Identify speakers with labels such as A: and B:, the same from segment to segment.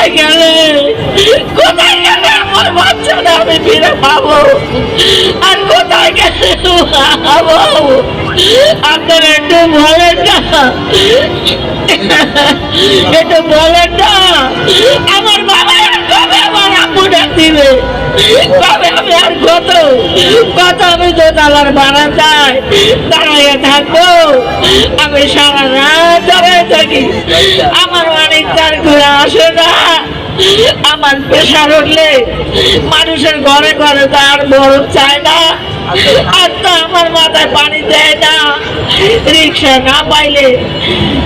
A: কোথায় গেলে? কোথায় গেলে আমার বাচ্চাটা আমি ফিরে পাবো? আর কোথায় গেলে পাবো আপনারা একটু বলেন না। একটু বলেন না। আমার বাবা কবে আমার আম্মুটা দিবে? কবে আমি আর কত? কত আমি দোতলার বারান্দায় দাঁড়িয়ে থাকব? আমি সারা রাত দাঁড়িয়ে থাকি। আমার অনেক তার ঘুরে আসে না। আমার প্রেশার উঠলে মানুষের ঘরে ঘরে তো আর বরফ চায় না। আর তো আমার মাথায় পানি দেয় না। রিক্সা না পাইলে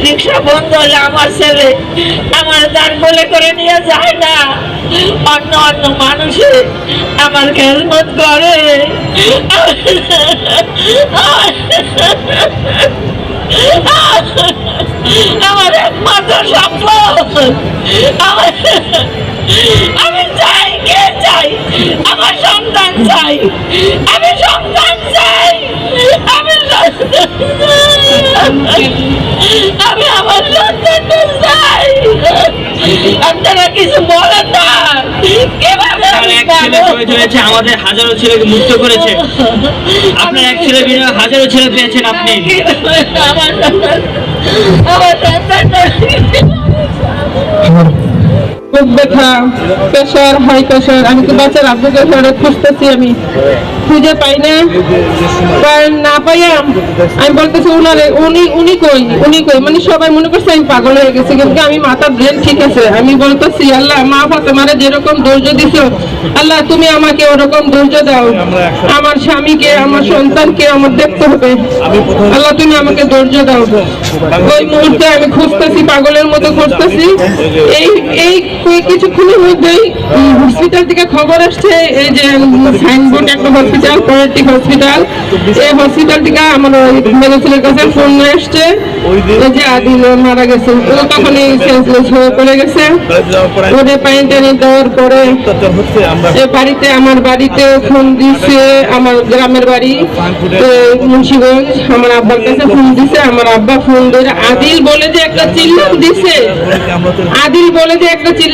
A: রিক্সা বন্ধ হলে আমার ছেলে আমার তার বলে করে নিয়ে যায় না। অন্য অন্য মানুষে আমার খেলমত করে। আমার একমাত্র সম্পদ আমার আমি চাই কে চাই? আমার সন্তান চাই। আমি সন্তান চাই। আমি। আমি আমার সন্তানটা চাই। আপনারা কিছু বলেন না। কীভাবে
B: তার হয়েছে আমাদের হাজারো ছেলেকে মুক্ত করেছে। আপনার এক ছেলে হাজারো ছেলে পেয়েছেন আপনি।
A: আমার সন্তান আমার সন্তানটা
C: বুক ব্যথা প্রেশার হাই প্রেশার আমি তো বাচ্চার আব্বুকে ঘরে খুঁজতেছি, আমি খুঁজে পাই না না পাইয়া আমি বলতেছি উনারে, উনি উনি কই উনি কই? মানে সবাই মনে করছে আমি পাগল হয়ে গেছি, কিন্তু আমি মাথার ব্রেন ঠিক আছে। আমি বলতেছি, আল্লাহ, মা ফাতেমারে যেরকম ধৈর্য দিছো, আল্লাহ, তুমি আমাকে ওরকম ধৈর্য দাও। আমার স্বামীকে, আমার সন্তানকে আমার দেখতে হবে। আল্লাহ, তুমি আমাকে ধৈর্য দাও। ওই মুহূর্তে আমি খুঁজতেছি, পাগলের মতো খুঁজতেছি। এই এই কিছুক্ষণের মধ্যেই হসপিটাল থেকে খবর আসছে, এই যে সাইনবোর্ড একটা হসপিটাল পলিটিক হসপিটাল এই হসপিটাল থেকে আমার ছেলের কাছে ফোন আসছে। ওই যে আদিল মারা গেছে, ও তখনই সেন্সলেস হয়ে পড়ে গেছে। ওদের পানি টানি দেওয়ার পরে বাড়িতে, আমার বাড়িতে ফোন দিছে, আমার গ্রামের বাড়ি মুন্সিগঞ্জ। আমার আব্বার কাছে ফোন দিছে, আমার আব্বা ফোন ধরে আদিল বলে যে একটা চিল্লান দিছে। আদিল বলে যে একটা চিল্লান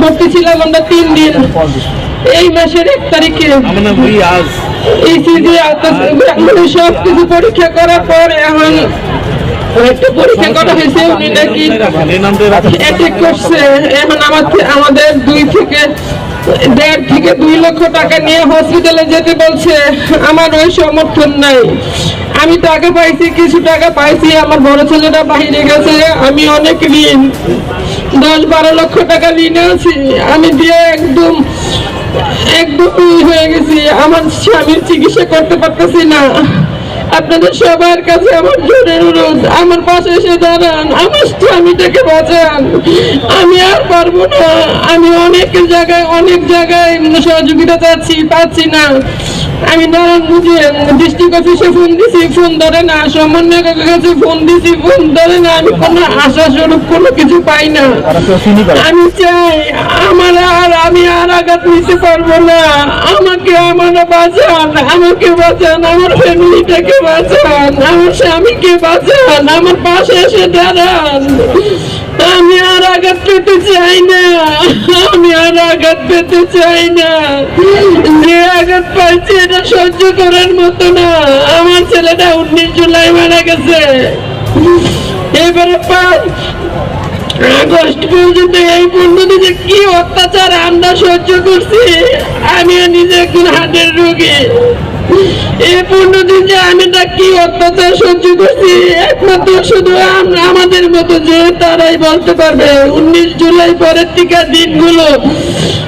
C: ভর্তি ছিলাম আমরা তিন দিন। এই মাসের এক তারিখে। সব কিছু পরীক্ষা করার পর এখন একটা পরীক্ষা করা হয়েছে উনি নাকি
D: এই নামটা রাখা
C: অ্যাটেক করছে। এখন আমার আমাদের দুই থেকে দেড় থেকে দুই লক্ষ টাকা নিয়ে হসপিটালে যেতে বলছে। আমার ওই সমর্থন নাই। আমি টাকা পাইছি কিছু টাকা পাইছি আমার বড় ছেলেটা বাইরে গেছে। আমি অনেক ঋণ। দশ বারো লক্ষ টাকা ঋণে আছি। আমি দিয়ে একদম একদম হয়ে গেছি। আমার স্বামীর চিকিৎসা করতে পারতেছি না। আপনাদের সবার কাছে আমার জোরের অনুরোধ, আমার পাশে এসে দাঁড়ান, আমার স্বামীটাকে বাঁচান। আমি আর পারব না। আমি অনেক জায়গায় অনেক জায়গায় সহযোগিতা চাচ্ছি, পাচ্ছি না। আমি নারায়ণগঞ্জে ডিস্ট্রিক্ট অফিসে ফোন দিছি ফোন ধরে না সমন্বয় কাছে ফোন দিছি ফোন ধরে না আমি কোনো আশা স্বরূপ কোনো কিছু পাই না। আমি চাই আমার আর আমি আর আঘাত নিতে পারব না। আমাকে আমার বাঁচান আমাকে বাঁচান আমার ফ্যামিলিটাকে বাঁচান আমার স্বামীকে বাঁচান আমার পাশে এসে দাঁড়ান। পেতে চাই না। আমি আর আঘাত পেতে চাই না। যে আঘাত পাইছি এটা সহ্য করার মতো না। আমার ছেলেটা উনিশ জুলাই মারা গেছে। এবারে পাঁচ আগস্ট পর্যন্ত এই পর্যন্ত যে কি অত্যাচার আমরা সহ্য করছি? আমিও নিজে একজন হাটের রোগী। এই পনেরো দিন যে আমি তা কি অত্যাচার সহ্য করছি? একমাত্র শুধু আমাদের মতো যে তারাই বলতে পারবে। উনিশ জুলাই পরের টিকা দিনগুলো